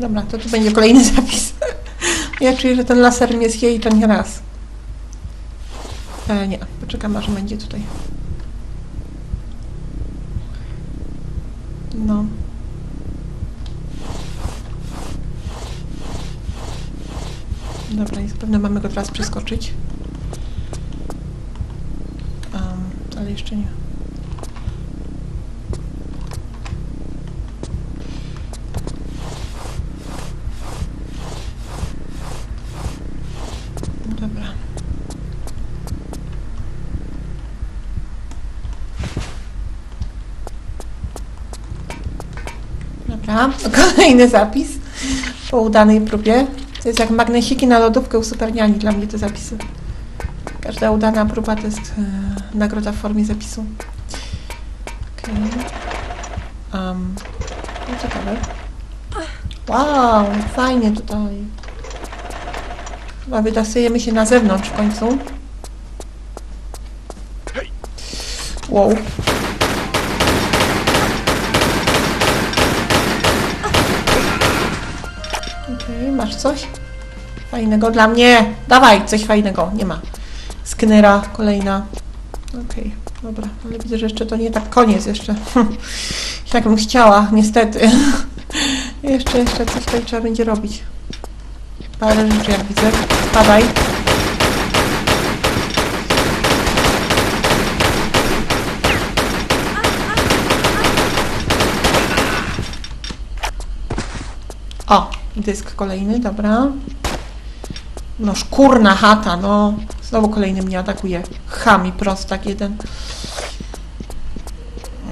Dobra, to tu będzie kolejny zapis. Ja czuję, że ten laser mnie zje i to nie raz. E, nie, poczekam aż będzie tutaj. No. Dobra, i zapewne mamy go teraz przeskoczyć. Um, ale jeszcze nie. Dobra, kolejny zapis po udanej próbie. To jest jak magnesiki na lodówkę uzupełniani dla mnie te zapisy. Każda udana próba to jest e, nagroda w formie zapisu. Okej. Um, no ciekawe. Wow, fajnie tutaj. Chyba wydasujemy się na zewnątrz w końcu. Wow. Coś? Fajnego dla mnie. Dawaj, coś fajnego. Nie ma. Sknera kolejna. Okej, dobra. Ale widzę, że jeszcze to nie tak koniec jeszcze. Jak bym chciała, niestety. jeszcze, jeszcze coś tutaj trzeba będzie robić. Parę rzeczy jak widzę. Spadaj. O, dysk kolejny, dobra. No szkurna chata, no. Znowu kolejny mnie atakuje. Chami prostak jeden.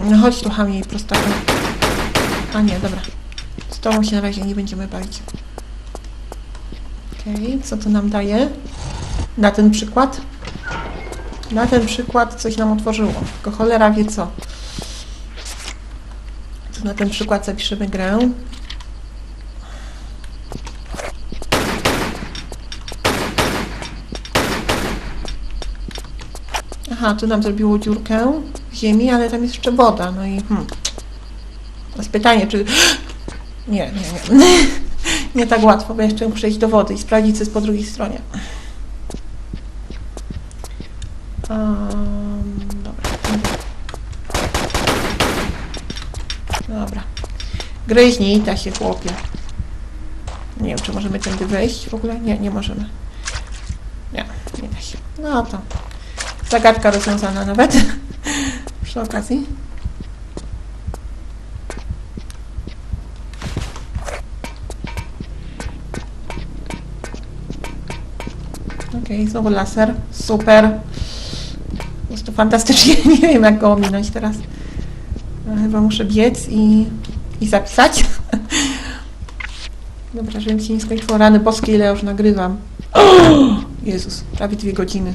No chodź tu chamie i prostaka. A nie, dobra. Z tobą się na razie nie będziemy bawić. Okej, co to nam daje? Na ten przykład? Na ten przykład coś nam otworzyło. Tylko cholera wie co. To na ten przykład zapiszemy grę. Aha, tu nam zrobiło dziurkę w ziemi, ale tam jest jeszcze woda. No i hmm. Teraz pytanie, czy... Nie, nie, nie. Nie tak łatwo, bo jeszcze muszę iść do wody i sprawdzić, co jest po drugiej stronie. Um, dobra. Dobra. Gryźnij, da się chłopie. Nie wiem, czy możemy tędy wejść w ogóle? Nie, nie możemy. Nie, nie da się. No to zagadka rozwiązana nawet przy okazji. Okej, znowu laser. Super. Prostu fantastycznie. Nie wiem, jak go ominąć teraz. No, chyba muszę biec i, i zapisać. Dobra, żebym się nie skończyło rany boskie, ile już nagrywam. Jezus, prawie dwie godziny.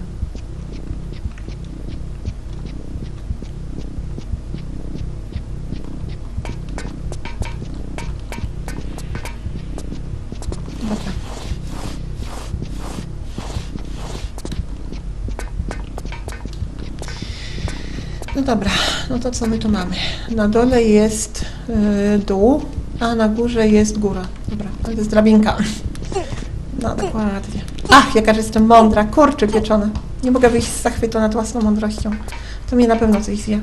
To co my tu mamy? Na dole jest y, dół, a na górze jest góra. Dobra, to jest drabinka. No dokładnie. Ach, jaka że jestem mądra, kurczy pieczone. Nie mogę wyjść z zachwytu nad własną mądrością. To mnie na pewno coś zje.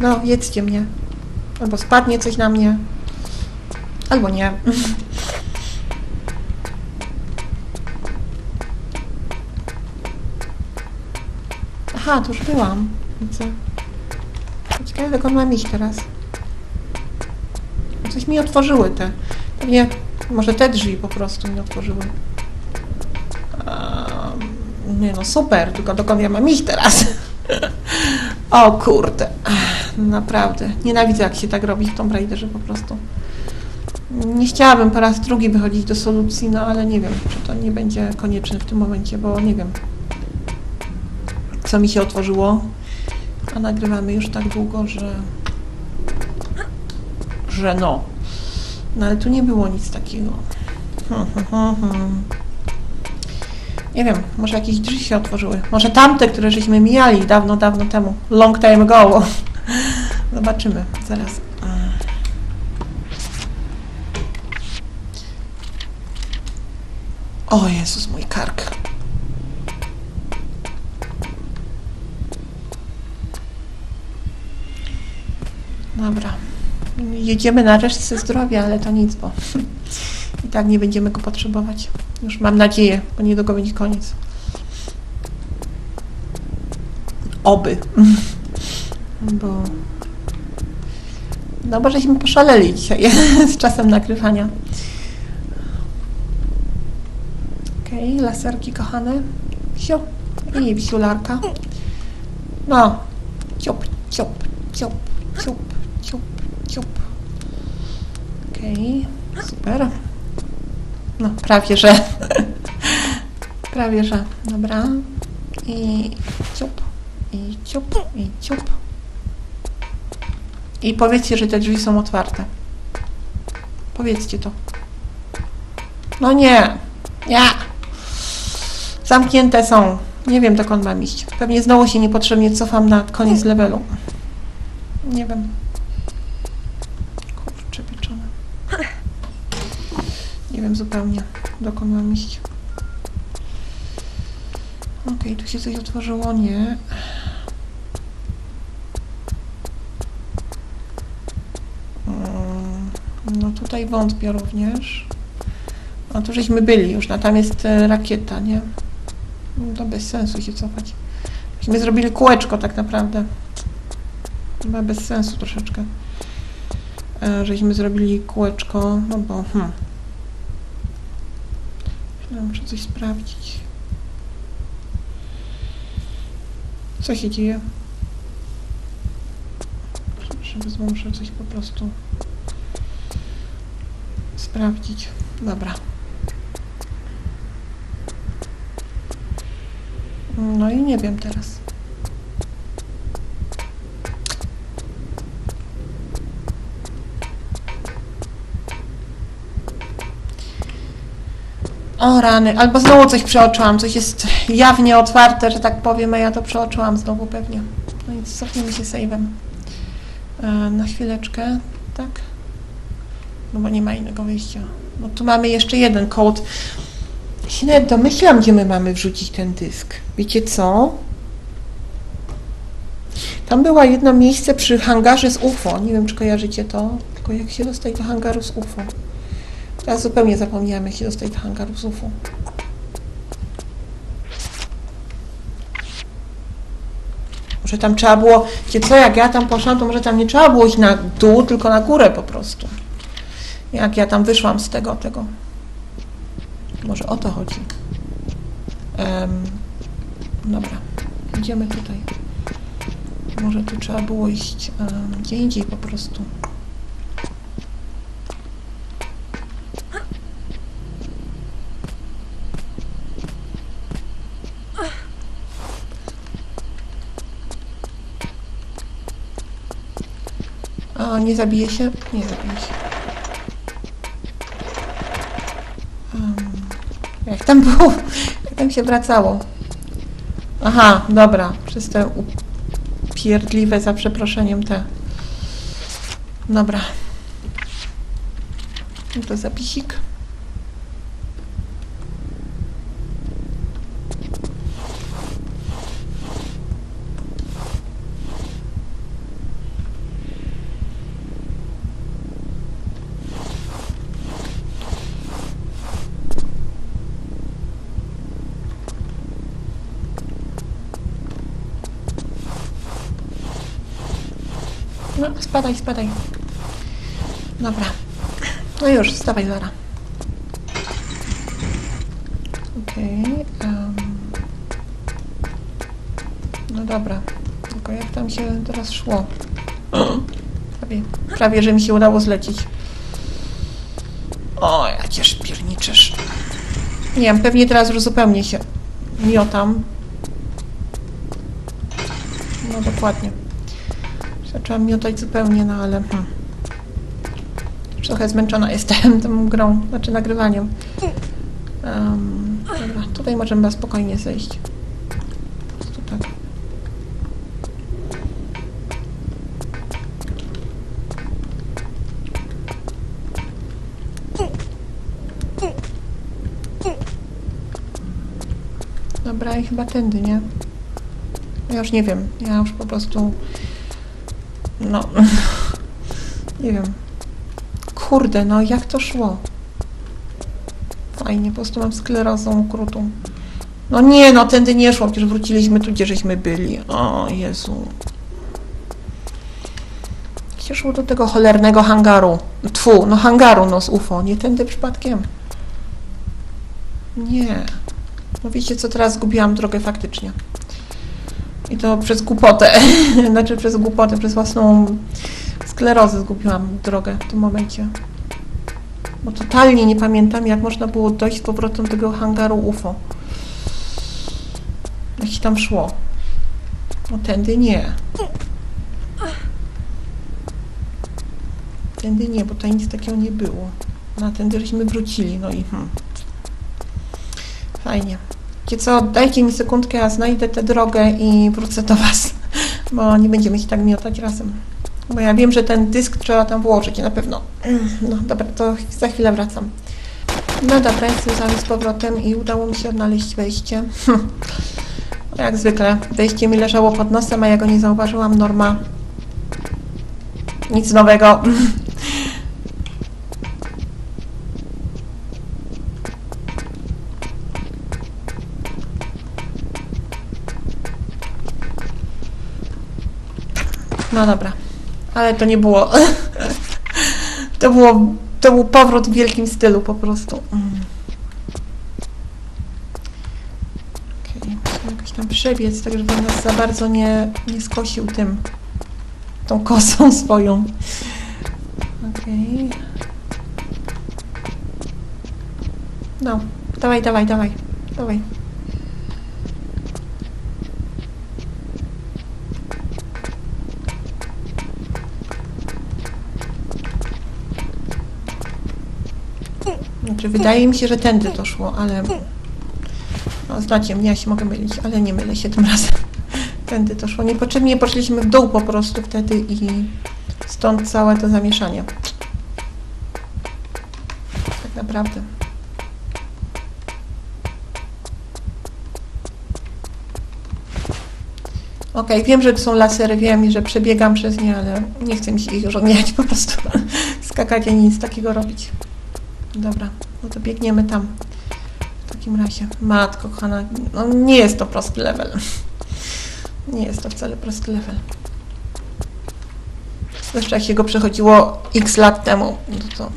No, jedzcie mnie. Albo spadnie coś na mnie. Albo nie. Aha, tu już byłam. Widzę. Ciekawe, dokąd mam iść teraz. Coś mi otworzyły te. Pewnie, może te drzwi po prostu mi otworzyły. Ehm, nie no, super, tylko dokąd ja mam iść teraz? o kurde. Naprawdę. Nienawidzę, jak się tak robi w Tomb Raiderze po prostu. Nie chciałabym po raz drugi wychodzić do solucji, no ale nie wiem, czy to nie będzie konieczne w tym momencie, bo nie wiem, co mi się otworzyło. A nagrywamy już tak długo, że... że no. No ale tu nie było nic takiego. Hmm, hmm, hmm, nie wiem, może jakieś drzwi się otworzyły. Może tamte, które żeśmy mijali dawno, dawno temu. Long time ago. Zobaczymy. Zaraz. O Jezus, mój kark. Dobra. Jedziemy na resztę zdrowia, ale to nic, bo i tak nie będziemy go potrzebować. Już mam nadzieję, bo niedługo będzie koniec. Oby. Bo... No bo żeśmy poszaleli dzisiaj z czasem nagrywania. Okej, laserki kochane. Wsio. I wsiularka. No. Ciup, ciup, ciup, ciup, ciup. Okej, super. No, prawie że. prawie że. Dobra. I ciup, i ciup, i ciup. I powiedzcie, że te drzwi są otwarte. Powiedzcie to. No nie. Nie. Zamknięte są. Nie wiem, dokąd mam iść. Pewnie znowu się niepotrzebnie cofam na koniec levelu. Nie wiem. Kurczę, pieczone. Nie wiem zupełnie, dokąd mam iść. Okej, tu się coś otworzyło, nie. Mm, No tutaj wątpię również. No tu żeśmy byli już, no tam jest e, rakieta, nie? No bez sensu się cofać. Myśmy zrobili kółeczko tak naprawdę. Chyba bez sensu troszeczkę. E, żeśmy zrobili kółeczko, no bo hmm. Coś sprawdzić. Co się dzieje? Żeby muszę coś po prostu sprawdzić. Dobra. No i nie wiem teraz. O rany, albo znowu coś przeoczyłam, coś jest jawnie otwarte, że tak powiem, a ja to przeoczyłam znowu pewnie. No i cofnijmy się save'em. E, na chwileczkę, tak? No bo nie ma innego wyjścia. No tu mamy jeszcze jeden kod. Ja się nawet domyślam, gdzie my mamy wrzucić ten dysk. Wiecie co? Tam było jedno miejsce przy hangarze z UFO. Nie wiem, czy kojarzycie to. Tylko jak się dostać do hangaru z UFO. Ja zupełnie zapomniałam, jak się dostać do hangaru z UFO. Może tam trzeba było, wiecie co, jak ja tam poszłam, to może tam nie trzeba było iść na dół, tylko na górę po prostu. Jak ja tam wyszłam z tego, tego. Może o to chodzi. Em, dobra, idziemy tutaj. Może tu trzeba było iść em, gdzie indziej po prostu. A, nie zabije się? Nie zabije się. Em, jak tam było? Jak tam się wracało? Aha, dobra. Przez te upierdliwe, za przeproszeniem, te. Dobra. No to zapisik. Spadaj, spadaj. Dobra. No już, wstawaj, Lara. Okej. em. No dobra. Tylko jak tam się teraz szło? Prawie, prawie, że mi się udało zlecieć. O, ja cię szpierniczysz. Nie wiem, pewnie teraz już zupełnie się miotam. No dokładnie. Zaczęłam miotać zupełnie, no ale... Hmm. Trochę zmęczona jestem tą grą, znaczy nagrywaniem. Um, dobra, tutaj możemy spokojnie zejść. Prostu tak. Dobra, i chyba tędy, nie? Ja już nie wiem. Ja już po prostu... No... nie wiem. Kurde, no jak to szło? Fajnie, po prostu mam sklerozę ukrutą. No nie, no tędy nie szło, przecież wróciliśmy tu, gdzie żeśmy byli. O Jezu. Gdzie szło do tego cholernego hangaru? Tfu, no hangaru, no z UFO. Nie tędy przypadkiem. Nie. No wiecie co, teraz zgubiłam drogę faktycznie. I to przez głupotę. znaczy przez głupotę, przez własną sklerozę zgubiłam drogę w tym momencie. Bo totalnie nie pamiętam, jak można było dojść z powrotem do tego hangaru UFO. Jak się tam szło. No tędy nie. Tędy nie, bo tutaj nic takiego nie było. Na tędy żeśmy wrócili, no i hmm. Fajnie. Wiecie co, dajcie mi sekundkę, ja znajdę tę drogę i wrócę do Was, bo nie będziemy się tak miotać razem. Bo ja wiem, że ten dysk trzeba tam włożyć na pewno. No dobra, to za chwilę wracam. No dobra, jestem z powrotem i udało mi się odnaleźć wejście. Jak zwykle, wejście mi leżało pod nosem, a ja go nie zauważyłam. Norma. Nic nowego. No dobra, ale to nie było. To było, to był powrót w wielkim stylu po prostu. Mm. Musimy jakoś tam przebiec, tak żeby nas za bardzo nie, nie skosił tym, tą kosą swoją. Okej. No, dawaj, dawaj, dawaj, dawaj. Znaczy, wydaje mi się, że tędy to szło, ale... No, znacie mnie, ja się mogę mylić, ale nie mylę się tym razem. Tędy to szło. Niepotrzebnie poszliśmy w dół po prostu wtedy i stąd całe to zamieszanie. Tak naprawdę. Okej, wiem, że to są lasery, wiem że przebiegam przez nie, ale nie chcę mi się ich już odmieniać, po prostu skakać ani nic takiego robić. Dobra, no to biegniemy tam. W takim razie. Matko kochana, no nie jest to prosty level. Nie jest to wcale prosty level. Zwłaszcza jak się go przechodziło x lat temu, no to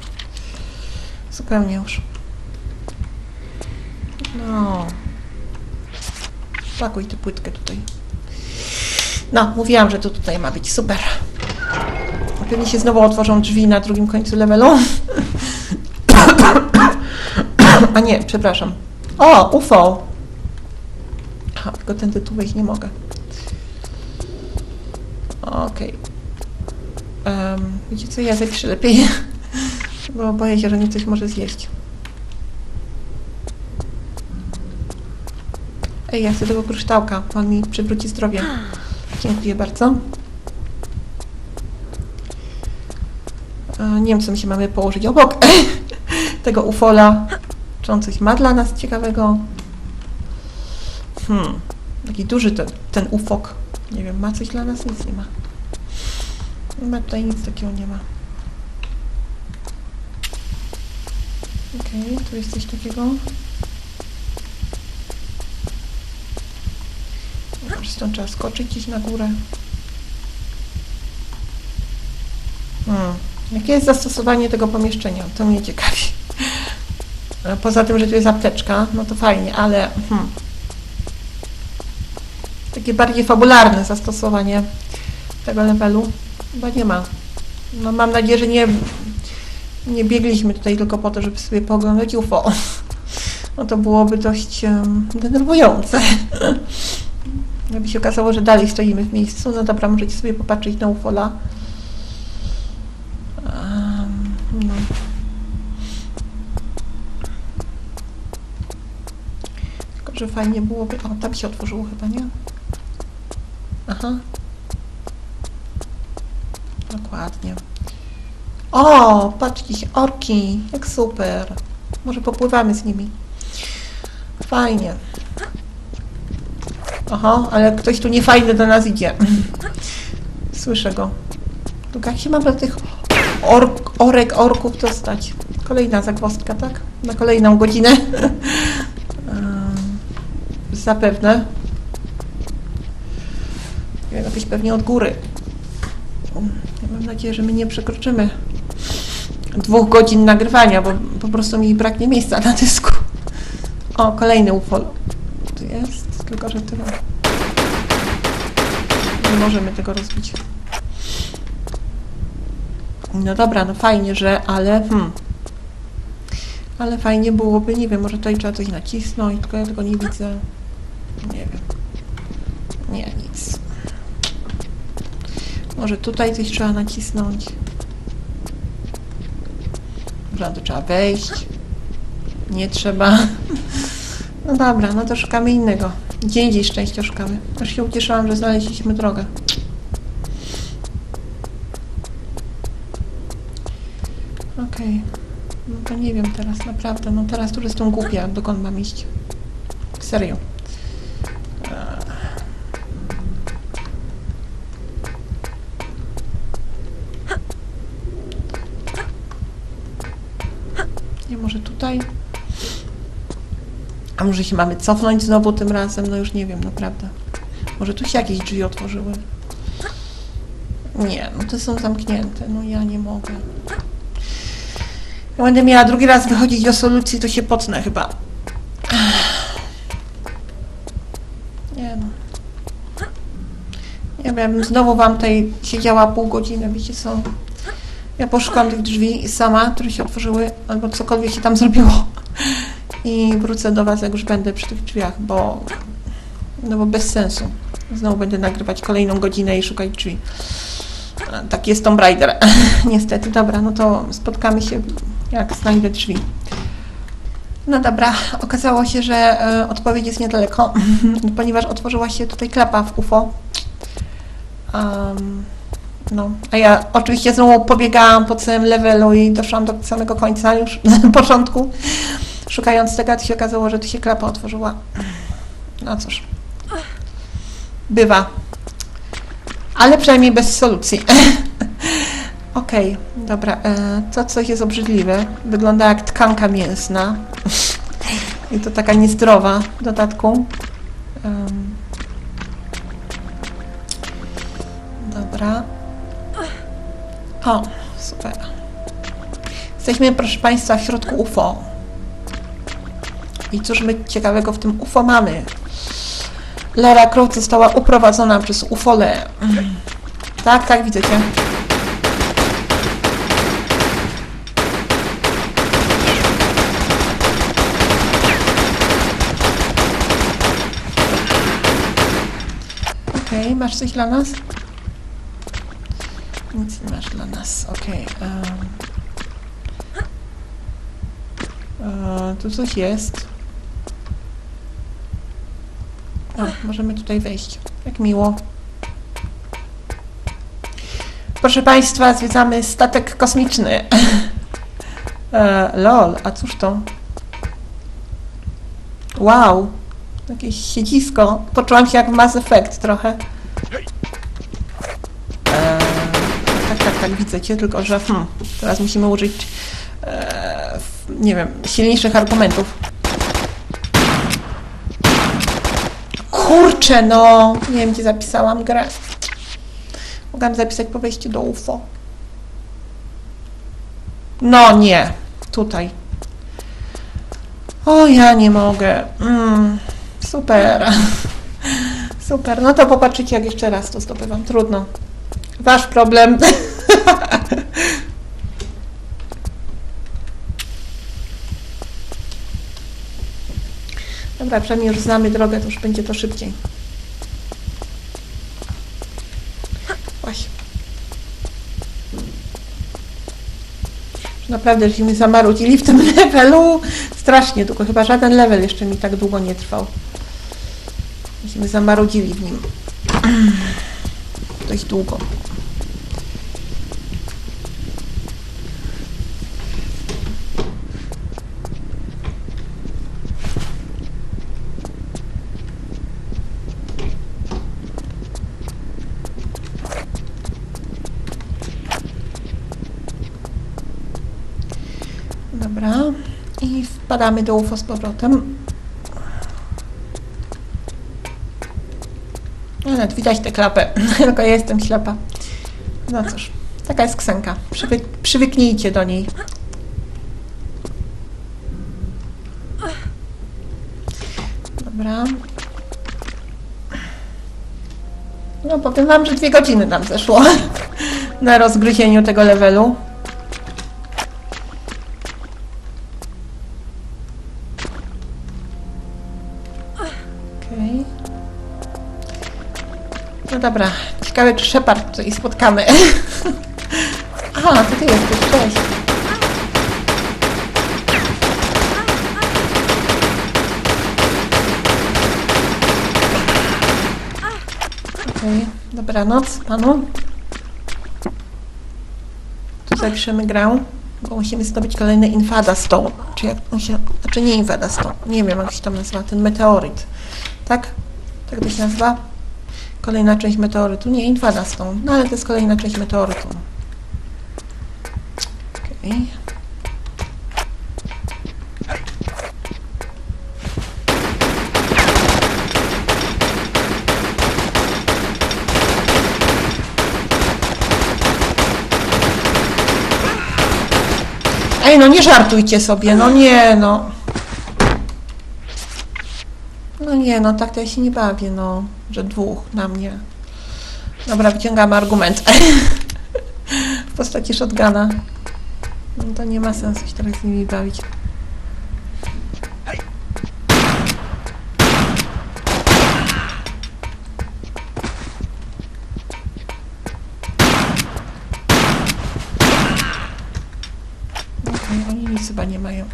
zupełnie już. No. Pakuj tę płytkę tutaj. No, mówiłam, że to tutaj ma być. Super. Pewnie się znowu otworzą drzwi na drugim końcu levelu. A nie, przepraszam. O, UFO! Aha, tylko ten tytuł wejść nie mogę. Okej. Em, wiecie co, ja zapiszę lepiej, bo boję się, że mnie coś może zjeść. Ej, ja chcę tego kryształka, on mi przywróci zdrowie. Dziękuję bardzo. E, Nie wiem, co my się mamy położyć obok tego ufola. Czy on coś ma dla nas ciekawego? Hmm, taki duży ten, ten ufok. Nie wiem, ma coś dla nas? Nic nie ma. Ma tutaj nic takiego nie ma. Okej, tu jest coś takiego. Może stąd trzeba skoczyć gdzieś na górę. Hmm. Jakie jest zastosowanie tego pomieszczenia? To mnie ciekawi. E, Poza tym, że tu jest apteczka, no to fajnie, ale hmm, takie bardziej fabularne zastosowanie tego levelu chyba nie ma. No mam nadzieję, że nie, nie biegliśmy tutaj tylko po to, żeby sobie pooglądać UFO. No to byłoby dość um, denerwujące. Gdyby się okazało, że dalej stoimy w miejscu, no dobra, możecie sobie popatrzeć na ufola. Um, no. Tylko, że fajnie byłoby... O, tam się otworzyło chyba, nie? Aha. Dokładnie. O, patrzcie orki, jak super. Może popływamy z nimi. Fajnie. Oho, ale ktoś tu niefajny do nas idzie. Słyszę go. Tylko jak się mamy do tych ork, orek, orków dostać? Kolejna zagwozdka, tak? Na kolejną godzinę. Zapewne. Jakieś pewnie od góry. Ja mam nadzieję, że my nie przekroczymy dwóch godzin nagrywania, bo po prostu mi braknie miejsca na dysku. O, kolejny UFO. Tu jest, tylko że tyle. Nie możemy tego rozbić. No dobra, no fajnie, że, ale hmm. Ale fajnie byłoby, nie wiem, może tutaj trzeba coś nacisnąć, tylko ja tego nie widzę. Nie wiem. Nie, nic. Może tutaj coś trzeba nacisnąć. Może to trzeba wejść. Nie trzeba. No dobra, no to szukamy innego. Gdzie indziej szczęścia szukamy. Aż się ucieszyłam, że znaleźliśmy drogę. Okej. No to nie wiem teraz, naprawdę. No teraz tu jestem głupia, dokąd mam iść. Serio. Nie, może tutaj? A może się mamy cofnąć znowu tym razem? No już nie wiem, naprawdę. Może tu się jakieś drzwi otworzyły? Nie, no to są zamknięte. No ja nie mogę. Jak będę miała drugi raz wychodzić do solucji, to się potnę chyba. Nie no. Nie wiem, znowu wam tutaj siedziała pół godziny, wiecie co? Ja poszukam tych drzwi sama, które się otworzyły, albo cokolwiek się tam zrobiło. I wrócę do was, jak już będę przy tych drzwiach, bo... No bo bez sensu. Znowu będę nagrywać kolejną godzinę i szukać drzwi. Tak jest Tomb Raider. Niestety, dobra, no to spotkamy się, jak znajdę drzwi. No dobra, okazało się, że e, odpowiedź jest niedaleko, ponieważ otworzyła się tutaj klapa w UFO. Am, no, a ja oczywiście znowu pobiegałam po całym levelu i doszłam do samego końca już na początku. Szukając tego, to się okazało, że tu się klapa otworzyła. No cóż. Bywa. Ale przynajmniej bez solucji. Okej, dobra. E, to coś jest obrzydliwe. Wygląda jak tkanka mięsna. I to taka niezdrowa w dodatku. Dobra. O, super. Jesteśmy, proszę Państwa, w środku UFO. I cóż my ciekawego w tym UFO mamy? Lara Croft została uprowadzona przez UFOle. Tak, tak, widzę cię. Okej, masz coś dla nas? Nic nie masz dla nas, okej. em. E, tu coś jest. O, możemy tutaj wejść. Jak miło. Proszę Państwa, zwiedzamy statek kosmiczny. e, lol, a cóż to? Wow, jakieś siedzisko. Poczułam się jak w Mass Effect trochę. Tak, widzę Cię, tylko że hmm, teraz musimy użyć e, nie wiem, silniejszych argumentów. Kurczę, no! Nie wiem, gdzie zapisałam grę. Mogłam zapisać po wejściu do UFO. No nie, tutaj. O, ja nie mogę. Mm, super. Super. No to popatrzycie, jak jeszcze raz to zdobywam. Trudno. Wasz problem. Dobra, przynajmniej już znamy drogę, to już będzie to szybciej. Właśnie. Że Naprawdę, żeśmy zamarudzili w tym levelu strasznie długo. Chyba żaden level jeszcze mi tak długo nie trwał. Myśmy zamarudzili w nim. Dość długo. Dobra. I wpadamy do z powrotem. No, Nawet widać tę klapę, tylko ja jestem ślepa. No cóż, taka jest ksenka. Przywy przywyknijcie do niej. Dobra. No powiem wam, że dwie godziny nam zeszło na rozgryzieniu tego levelu. Dobra, ciekawe czy Shepard tutaj spotkamy. Aha, to ty jesteś, cześć. Okej, dobranoc panu. Tu zapiszemy grę, bo musimy zdobyć kolejny Infada Stone. Czy jak on się, znaczy nie Infada Stone, nie wiem jak się tam nazywa, ten meteoryt. Tak? Tak to się nazywa? Kolejna część meteorytu. Nie, Infada Stone, no ale to jest kolejna część meteorytu. Okej. Ej, no nie żartujcie sobie, no nie, no. No nie, no tak to ja się nie bawię, no, że dwóch na mnie. Dobra, wyciągamy argument. w postaci shotguna. No to nie ma sensu się teraz z nimi bawić. Okej, oni nic chyba nie mają.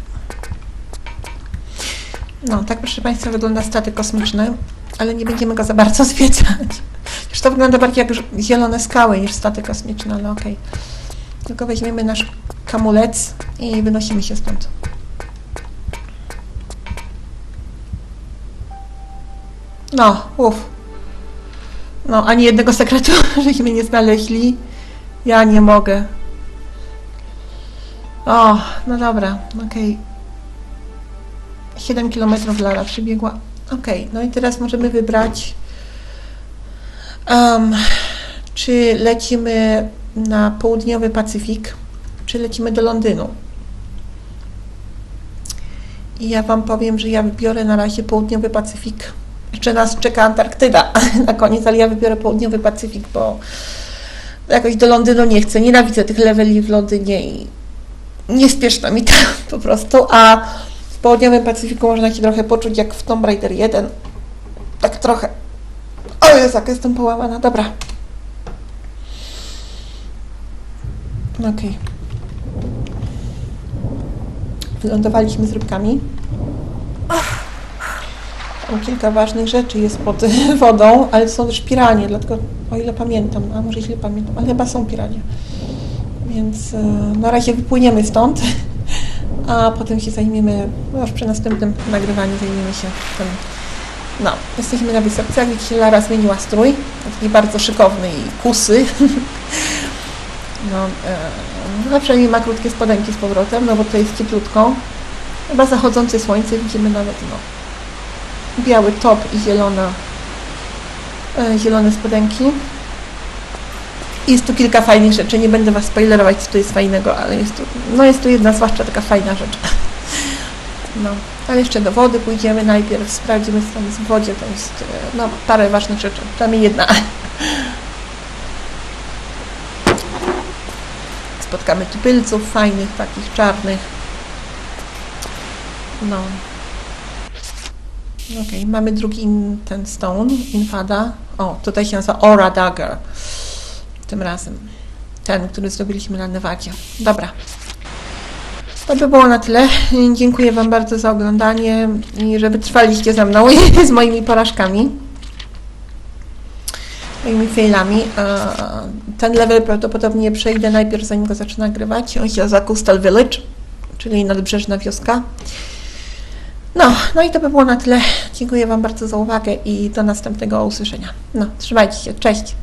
No, tak proszę Państwa wygląda statek kosmiczny, ale nie będziemy go za bardzo zwiedzać. Już to wygląda bardziej jak zielone skały niż statek kosmiczny, ale okej. Tylko weźmiemy nasz kamulec i wynosimy się stąd. No, uff. No, ani jednego sekretu żeśmy nie znaleźli. Ja nie mogę. O, no dobra, okej. 7 km Lara przybiegła. Okej, no i teraz możemy wybrać, em, czy lecimy na południowy Pacyfik, czy lecimy do Londynu. I ja Wam powiem, że ja wybiorę na razie południowy Pacyfik. Jeszcze nas czeka Antarktyda na koniec, ale ja wybiorę południowy Pacyfik, bo jakoś do Londynu nie chcę. Nienawidzę tych leveli w Londynie i nie spieszno mi tam po prostu, a w południowym Pacyfiku można się trochę poczuć jak w Tomb Raider 1. Tak trochę. O Jezu, jak jestem połamana. Dobra. Okej. Wylądowaliśmy z rybkami. Kilka ważnych rzeczy jest pod wodą, ale są też piranie, dlatego o ile pamiętam, a może źle pamiętam, ale chyba są piranie. Więc e, na razie wypłyniemy stąd, a potem się zajmiemy, no już przy następnym nagrywaniu zajmiemy się tym. No, jesteśmy na wysepce, jak widzicie Lara zmieniła strój, taki bardzo szykowny i kusy. No, e, no przynajmniej ma krótkie spodenki z powrotem, no bo to jest cieplutko. Chyba zachodzące słońce, widzimy nawet no, biały top i zielona, e, zielone spodenki. Jest tu kilka fajnych rzeczy, nie będę Was spoilerować, co tu jest fajnego, ale jest tu, no jest tu jedna zwłaszcza taka fajna rzecz. No, ale jeszcze do wody pójdziemy najpierw, sprawdzimy co tam jest w wodzie, to jest e, no, parę ważnych rzeczy, przynajmniej jedna. Spotkamy tupylców fajnych, takich czarnych. No. Okej, mamy drugi in, ten stone, infada. O, tutaj się nazywa Aura Dagger. Tym razem. Ten, który zrobiliśmy na Nevadzie. Dobra. To by było na tyle. Dziękuję Wam bardzo za oglądanie i że wytrwaliście ze mną z moimi porażkami. Moimi failami. Ten level prawdopodobnie przejdę najpierw, zanim go zacznę nagrywać. On się nazywa Coastal Village, czyli nadbrzeżna wioska. No, no i to by było na tyle. Dziękuję Wam bardzo za uwagę i do następnego usłyszenia. No, trzymajcie się. Cześć.